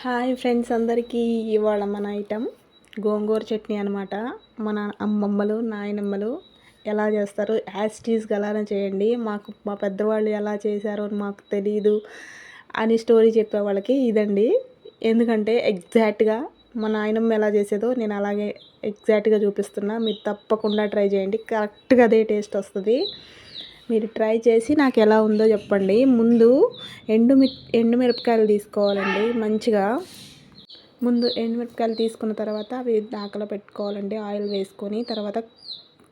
Hi friends అందరికీ ఇవాళ మన ఐటెం గోంగూర చట్నీ అనమాట మన అమ్మమ్మలు నాయనమ్మలు ఎలా చేస్తారు యాస్టీస్గా అలానే చేయండి. మాకు మా పెద్దవాళ్ళు ఎలా చేశారో మాకు తెలియదు అని స్టోరీ చెప్పే వాళ్ళకి ఇదండి. ఎందుకంటే ఎగ్జాక్ట్గా మా నాయనమ్మ ఎలా చేసేదో నేను అలాగే ఎగ్జాక్ట్గా చూపిస్తున్నా. మీరు తప్పకుండా ట్రై చేయండి. కరెక్ట్గా అదే టేస్ట్ వస్తుంది. మీరు ట్రై చేసి నాకు ఎలా ఉందో చెప్పండి. ముందు ఎండు ఎండుమిరపకాయలు తీసుకోవాలండి మంచిగా. ముందు ఎండుమిరపకాయలు తీసుకున్న తర్వాత అవి దాకలో పెట్టుకోవాలండి. ఆయిల్ వేసుకొని తర్వాత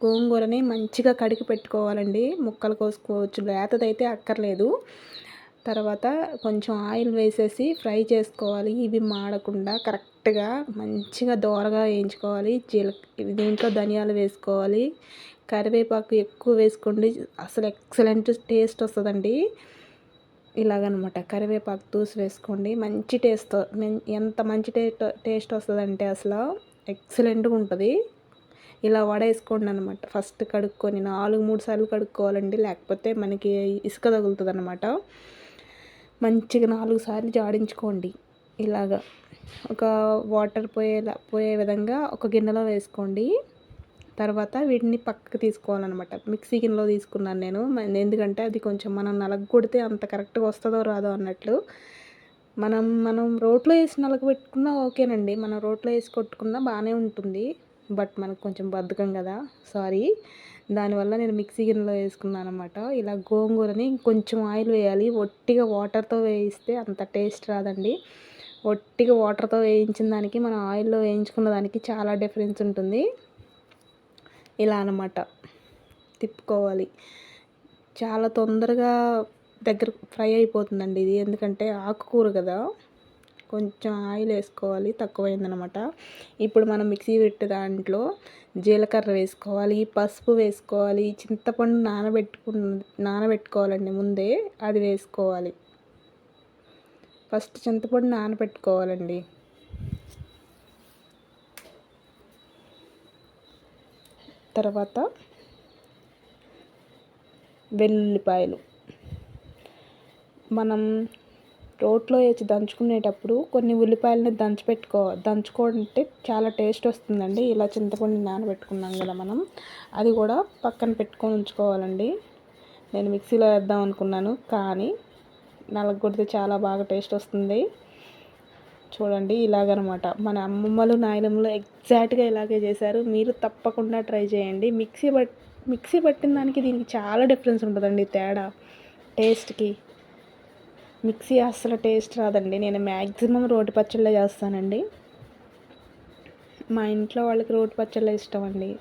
గోంగూరని మంచిగా కడిగి పెట్టుకోవాలండి. ముక్కలు కోసుకోవచ్చు. లేతదైతే అక్కర్లేదు. తర్వాత కొంచెం ఆయిల్ వేసేసి ఫ్రై చేసుకోవాలి. ఇవి మాడకుండా కరెక్ట్గా మంచిగా దోరగా వేయించుకోవాలి. జీల దీంట్లో ధనియాలు వేసుకోవాలి. కరివేపాకు ఎక్కువ వేసుకోండి. అసలు ఎక్సలెంట్ టేస్ట్ వస్తుందండి. ఇలాగనమాట. కరివేపాకు తూసి వేసుకోండి. మంచి టేస్ట్ ఎంత మంచి టేస్ట్ టేస్ట్ వస్తుందంటే అసలు ఎక్సలెంట్గా ఉంటుంది. ఇలా వడేసుకోండి అనమాట ఫస్ట్ కడుక్కొని నాలుగు మూడు సార్లు కడుక్కోవాలండి. లేకపోతే మనకి ఇసుక తగులుతుంది అనమాట మంచిగా నాలుగు సార్లు జాడించుకోండి. ఇలాగా ఒక వాటర్ పోయేలా పోయే విధంగా ఒక గిన్నెలో వేసుకోండి. తర్వాత వీటిని పక్కకు తీసుకోవాలన్నమాట. మిక్సీ గిన్నెలో తీసుకున్నాను నేను. ఎందుకంటే అది కొంచెం మనం నలగొడితే అంత కరెక్ట్గా వస్తుందో రాదో అన్నట్లు. మనం మనం రోట్లో వేసి నలగబెట్టుకున్నా ఓకేనండి. మనం రోట్లో వేసి కొట్టుకున్నా బాగానే ఉంటుంది. బట్ మనకు కొంచెం బద్ధకం కదా. సారీ. దానివల్ల నేను మిక్సీ గిన్నెలో వేసుకున్నాను అనమాట ఇలా గోంగూరని కొంచెం ఆయిల్ వేయాలి. ఒట్టిగా వాటర్తో వేయిస్తే అంత టేస్ట్ రాదండి. ఒట్టిగా వాటర్తో వేయించిన దానికి మనం ఆయిల్లో వేయించుకున్న దానికి చాలా డిఫరెన్స్ ఉంటుంది. ఇలా అనమాట తిప్పుకోవాలి. చాలా తొందరగా దగ్గర ఫ్రై అయిపోతుందండి ఇది. ఎందుకంటే ఆకుకూర కదా. కొంచెం ఆయిల్ వేసుకోవాలి. తక్కువైందనమాట ఇప్పుడు మనం మిక్సీ పెట్టే దాంట్లో జీలకర్ర వేసుకోవాలి పసుపు వేసుకోవాలి చింతపండు నానబెట్టుకు నానబెట్టుకోవాలండి ముందే అది వేసుకోవాలి. ఫస్ట్ చింతపండు నానబెట్టుకోవాలండి. తర్వాత వెల్లుల్లిపాయలు. మనం రోట్లో వేసి దంచుకునేటప్పుడు కొన్ని ఉల్లిపాయలని దంచిపెట్టుకో దంచుకుంటే చాలా టేస్ట్ వస్తుందండి. ఇలా చింతపండు నానబెట్టుకున్నాం కదా మనం అది కూడా పక్కన పెట్టుకొని ఉంచుకోవాలండి. నేను మిక్సీలో వేద్దాం అనుకున్నాను కానీ నలగొడితే చాలా బాగా టేస్ట్ వస్తుంది. చూడండి ఇలాగనమాట. మన అమ్మమ్మలు నాయనమ్మలు ఎగ్జాక్ట్గా ఇలాగే చేశారు. మీరు తప్పకుండా ట్రై చేయండి. మిక్సీ బట్ మిక్సీ పట్టిన దానికి దీనికి చాలా డిఫరెన్స్ ఉంటుందండి తేడా టేస్ట్కి. మిక్సీ అస్సలు టేస్ట్ రాదండి. నేను మ్యాక్సిమం రోటి పచ్చళ్ళే చేస్తానండి. మా ఇంట్లో వాళ్ళకి రోటి పచ్చళ్ళే ఇష్టం అండి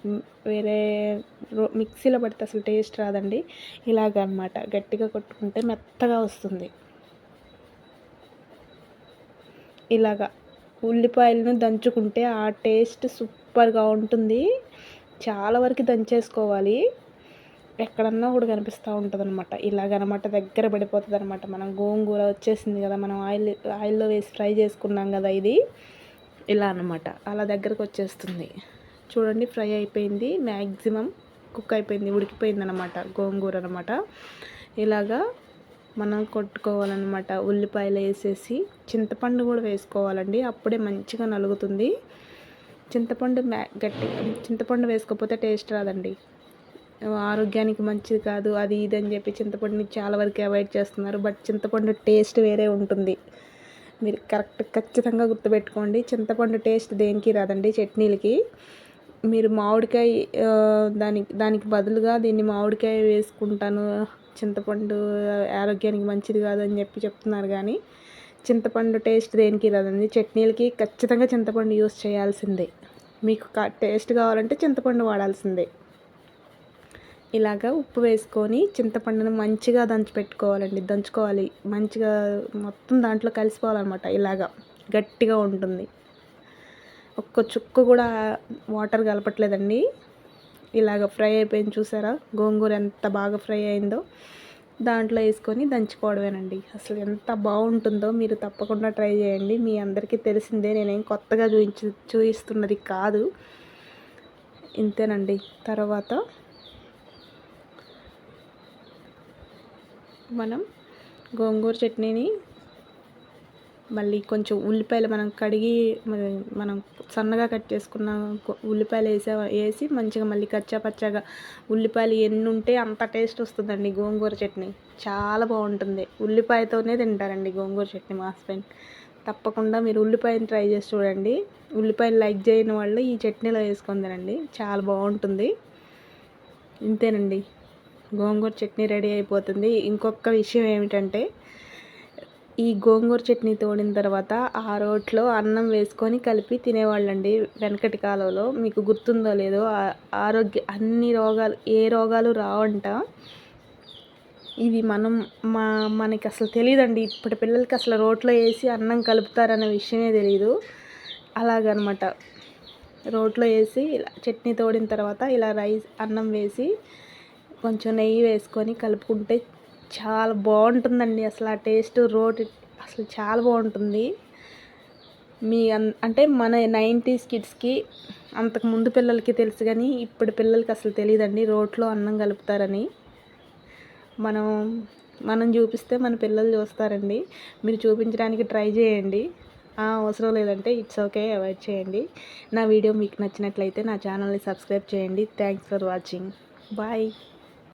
వేరే రో మిక్సీలో పడితే అసలు టేస్ట్ రాదండి. ఇలాగనమాట. గట్టిగా కొట్టుకుంటే మెత్తగా వస్తుంది. ఇలాగా ఉల్లిపాయలను దంచుకుంటే ఆ టేస్ట్ సూపర్గా ఉంటుంది. చాలా వరకు దంచేసుకోవాలి. ఎక్కడన్నా కూడా కనిపిస్తూ ఉంటుంది అనమాట ఇలాగనమాట దగ్గర పడిపోతుంది అనమాట మనం గోంగూర వచ్చేసింది కదా మనం ఆయిల్ ఆయిల్లో వేసి ఫ్రై చేసుకున్నాం కదా ఇది. ఇలా అనమాట అలా దగ్గరకు వచ్చేస్తుంది. చూడండి ఫ్రై అయిపోయింది. మ్యాక్సిమం కుక్ అయిపోయింది ఉడికిపోయింది అనమాట గోంగూర అనమాట ఇలాగా మనం కొట్టుకోవాలన్నమాట. ఉల్లిపాయలు వేసేసి చింతపండు కూడా వేసుకోవాలండి. అప్పుడే మంచిగా నలుగుతుంది. చింతపండు మ్యా గట్టి చింతపండు వేసుకోకపోతే టేస్ట్ రాదండి. ఆరోగ్యానికి మంచిది కాదు అది ఇది అని చెప్పి చింతపండుని చాలా వరకు అవాయిడ్ చేస్తున్నారు. బట్ చింతపండు టేస్ట్ వేరే ఉంటుంది. మీరు కరెక్ట్ ఖచ్చితంగా గుర్తుపెట్టుకోండి. చింతపండు టేస్ట్ దేనికి రాదండి? చట్నీలకి. మీరు మామిడికాయ దానికి దానికి బదులుగా దీన్ని మామిడికాయ వేసుకుంటాను చింతపండు ఆరోగ్యానికి మంచిది కాదని చెప్పి చెప్తున్నారు కానీ చింతపండు టేస్ట్ దేనికి రాదండి. చట్నీలకి ఖచ్చితంగా చింతపండు యూస్ చేయాల్సిందే. మీకు టేస్ట్ కావాలంటే చింతపండు వాడాల్సిందే. ఇలాగా ఉప్పు వేసుకొని చింతపండును మంచిగా దంచి పెట్టుకోవాలండి దంచుకోవాలి. మంచిగా మొత్తం దాంట్లో కలిసిపోవాలన్నమాట. ఇలాగా గట్టిగా ఉంటుంది. ఒక్క చుక్క కూడా వాటర్ కలపట్లేదండి. ఇలాగ ఫ్రై అయిపోయింది చూసారా? గోంగూర ఎంత బాగా ఫ్రై అయిందో. దాంట్లో వేసుకొని దంచుకోవడమేనండి. అసలు ఎంత బాగుంటుందో మీరు తప్పకుండా ట్రై చేయండి. మీ అందరికీ తెలిసిందే నేనేం కొత్తగా చూపించి చూపిస్తున్నది కాదు. ఇంతేనండి. తర్వాత మనం గోంగూర చట్నీని మళ్ళీ కొంచెం ఉల్లిపాయలు మనం కడిగి మనం సన్నగా కట్ చేసుకున్న ఉల్లిపాయలు వేసే వేసి మంచిగా మళ్ళీ కచ్చా పచ్చగా ఉల్లిపాయలు ఎన్ని ఉంటే అంత టేస్ట్ వస్తుందండి గోంగూర చట్నీ. చాలా బాగుంటుంది. ఉల్లిపాయతోనే తింటారండి గోంగూర చట్నీ మా హస్బెండ్. తప్పకుండా మీరు ఉల్లిపాయని ట్రై చేసి చూడండి. ఉల్లిపాయలు లైక్ చేయని వాళ్ళు ఈ చట్నీలో వేసుకొని తినండి. చాలా బాగుంటుంది. ఇంతేనండి. గోంగూర చట్నీ రెడీ అయిపోతుంది. ఇంకొక విషయం ఏమిటంటే ఈ గోంగూర చట్నీ తోడిన తర్వాత ఆ రోట్లో అన్నం వేసుకొని కలిపి తినేవాళ్ళండి వెనకటి కాలంలో. మీకు గుర్తుందో లేదో ఆరోగ్య అన్ని రోగాలు ఏ రోగాలు రావంట. ఇది మనం మా మనకి అసలు తెలియదండి ఇప్పటి పిల్లలకి అసలు రోట్లో వేసి అన్నం కలుపుతారన్న విషయమే తెలియదు అలాగనమాట. రోట్లో వేసి ఇలా చట్నీ తోడిన తర్వాత ఇలా రైస్ అన్నం వేసి కొంచెం నెయ్యి వేసుకొని కలుపుకుంటే చాలా బాగుంటుందండి అసలు ఆ టేస్ట్ రోటి అసలు చాలా బాగుంటుంది. మీ అంటే మన నైంటీస్ కిడ్స్కి అంతకు ముందు పిల్లలకి తెలుసు కానీ ఇప్పుడు పిల్లలకి అసలు తెలియదండి రోట్లో అన్నం కలుపుతారని. మనం మనం చూపిస్తే మన పిల్లలు చూస్తారండి. మీరు చూపించడానికి ట్రై చేయండి. అవసరం లేదంటే ఇట్స్ ఓకే అవాయిడ్ చేయండి. నా వీడియో మీకు నచ్చినట్లయితే నా ఛానల్ని సబ్స్క్రైబ్ చేయండి. Thanks for watching. బాయ్.